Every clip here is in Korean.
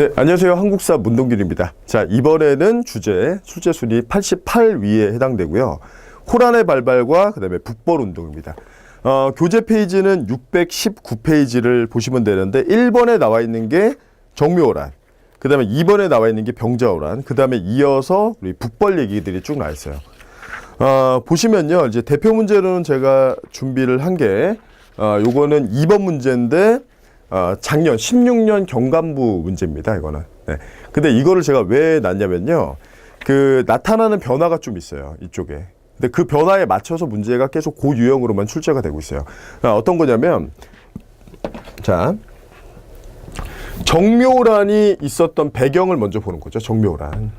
네, 안녕하세요. 한국사 문동길입니다. 자, 이번에는 주제 출제 순위 88위에 해당되고요. 호란의 발발과 그다음에 북벌 운동입니다. 어, 교재 페이지는 619페이지를 보시면 되는데 1번에 나와 있는 게 정묘호란. 그다음에 2번에 나와 있는 게 병자호란. 그다음에 이어서 우리 북벌 얘기들이 쭉 나와 있어요. 어, 보시면요. 이제 대표 문제로는 제가 준비를 한 게, 어, 요거는 2번 문제인데, 어, 작년 16년 경감부 문제입니다. 이거는. 네. 근데 이거를 제가 왜 놨냐면요. 그 나타나는 변화가 좀 있어요. 이쪽에. 근데 그 변화에 맞춰서 문제가 계속 그 유형으로만 출제가 되고 있어요. 아, 어떤 거냐면, 자, 정묘란이 있었던 배경을 먼저 보는 거죠. 정묘란.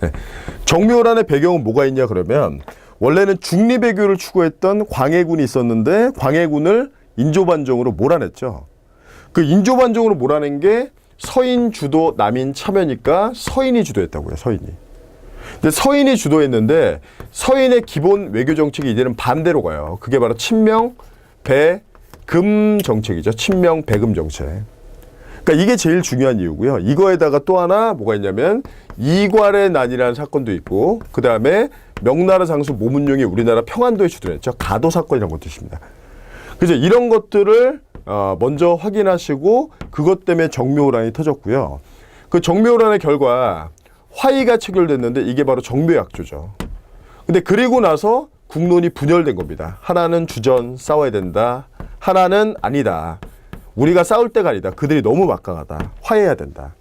네. 정묘란의 배경은 뭐가 있냐 그러면 원래는 중립외교를 추구했던 광해군이 있었는데 광해군을 인조반정으로 몰아냈죠. 그 인조반정으로 몰아낸 게 서인 주도 남인 참여니까 서인이 주도했다고요. 서인이. 근데 서인이 주도했는데 서인의 기본 외교 정책이 이제는 반대로 가요. 그게 바로 친명 배금 정책이죠. 친명 배금 정책. 그러니까 이게 제일 중요한 이유고요. 이거에다가 또 하나 뭐가 있냐면 이괄의 난이라는 사건도 있고 그 다음에 명나라 장수 모문용이 우리나라 평안도에 주도했죠. 가도 사건이라는 것도 있습니다. 그래서 이런 것들을 어, 먼저 확인하시고 그것 때문에 정묘호란이 터졌고요. 그 정묘호란의 결과 화의가 체결됐는데 이게 바로 정묘약조죠. 근데 그리고 나서 국론이 분열된 겁니다. 하나는 주전 싸워야 된다. 하나는 아니다. 우리가 싸울 때가 아니다. 그들이 너무 막강하다. 화해해야 된다.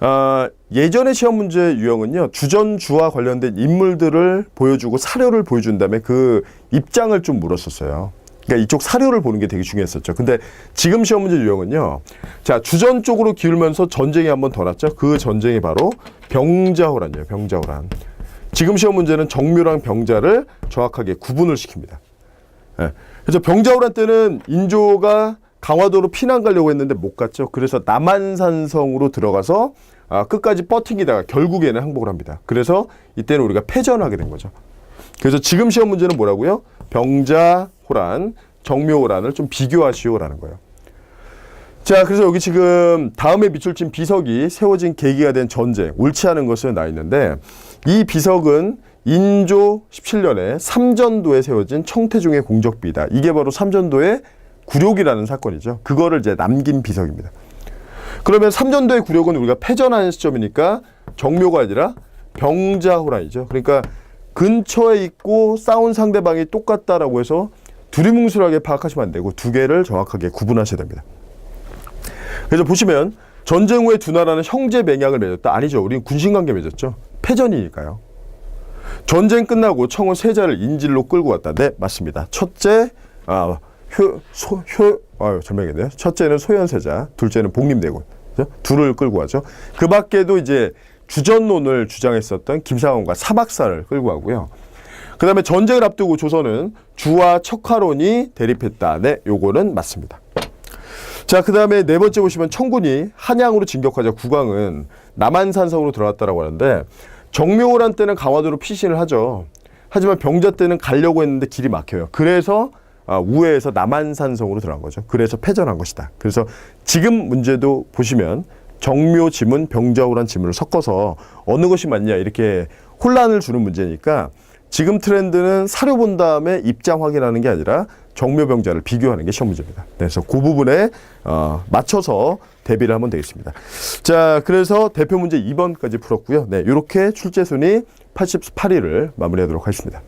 아, 예전의 시험 문제 유형은요, 주전주와 관련된 인물들을 보여주고 사료를 보여준 다음에 그 입장을 좀 물었었어요. 그러니까 이쪽 사료를 보는 게 되게 중요했었죠. 근데 지금 시험 문제 유형은요, 자, 주전 쪽으로 기울면서 전쟁이 한 번 더 났죠. 그 전쟁이 바로 병자호란이에요. 병자호란. 지금 시험 문제는 정묘랑 병자를 정확하게 구분을 시킵니다. 예. 그래서 병자호란 때는 인조가 강화도로 피난 가려고 했는데 못 갔죠. 그래서 남한산성으로 들어가서 아, 끝까지 버티기다가 결국에는 항복을 합니다. 그래서 이때는 우리가 패전하게 된 거죠. 그래서 지금 시험 문제는 뭐라고요? 병자 호란, 정묘 호란을 좀 비교하시오라는 거예요. 자, 그래서 여기 지금 다음에 밑줄친 비석이 세워진 계기가 된 전쟁, 옳지 않은 것은 나 있는데 이 비석은 인조 17년에 삼전도에 세워진 청태중의 공적비다. 이게 바로 삼전도의 굴욕이라는 사건이죠. 그거를 이제 남긴 비석입니다. 그러면 삼전도의 굴욕은 우리가 패전하는 시점이니까 정묘가 아니라 병자호란이죠. 그러니까 근처에 있고 싸운 상대방이 똑같다라고 해서 두리뭉술하게 파악하시면 안 되고 두 개를 정확하게 구분하셔야 됩니다. 그래서 보시면 전쟁 후에 두 나라는 형제 맹약을 맺었다. 아니죠. 우리는 군신관계 맺었죠. 패전이니까요. 전쟁 끝나고 청은 세자를 인질로 끌고 왔다. 네, 맞습니다. 첫째, 아, 효, 소, 효, 아유, 잘못했네요. 첫째는 소현세자, 둘째는 복림대군. 그죠? 둘을 끌고 가죠. 그 밖에도 이제 주전론을 주장했었던 김상원과 사박사를 끌고 가고요. 그 다음에 전쟁을 앞두고 조선은 주와 척화론이 대립했다. 네, 요거는 맞습니다. 자, 그 다음에 네 번째 보시면 청군이 한양으로 진격하자 국왕은 남한산성으로 들어갔다라고 하는데 정묘호란 때는 강화도로 피신을 하죠. 하지만 병자 때는 가려고 했는데 길이 막혀요. 그래서 아, 우회해서 남한산성으로 들어간 거죠. 그래서 패전한 것이다. 그래서 지금 문제도 보시면 정묘 지문, 병자호란 지문을 섞어서 어느 것이 맞냐 이렇게 혼란을 주는 문제니까 지금 트렌드는 사료 본 다음에 입장 확인하는 게 아니라 정묘병자를 비교하는 게 시험 문제입니다. 네, 그래서 그 부분에 어, 맞춰서 대비를 하면 되겠습니다. 자, 그래서 대표 문제 2번까지 풀었고요. 네, 이렇게 출제 순위 88위를 마무리하도록 하겠습니다.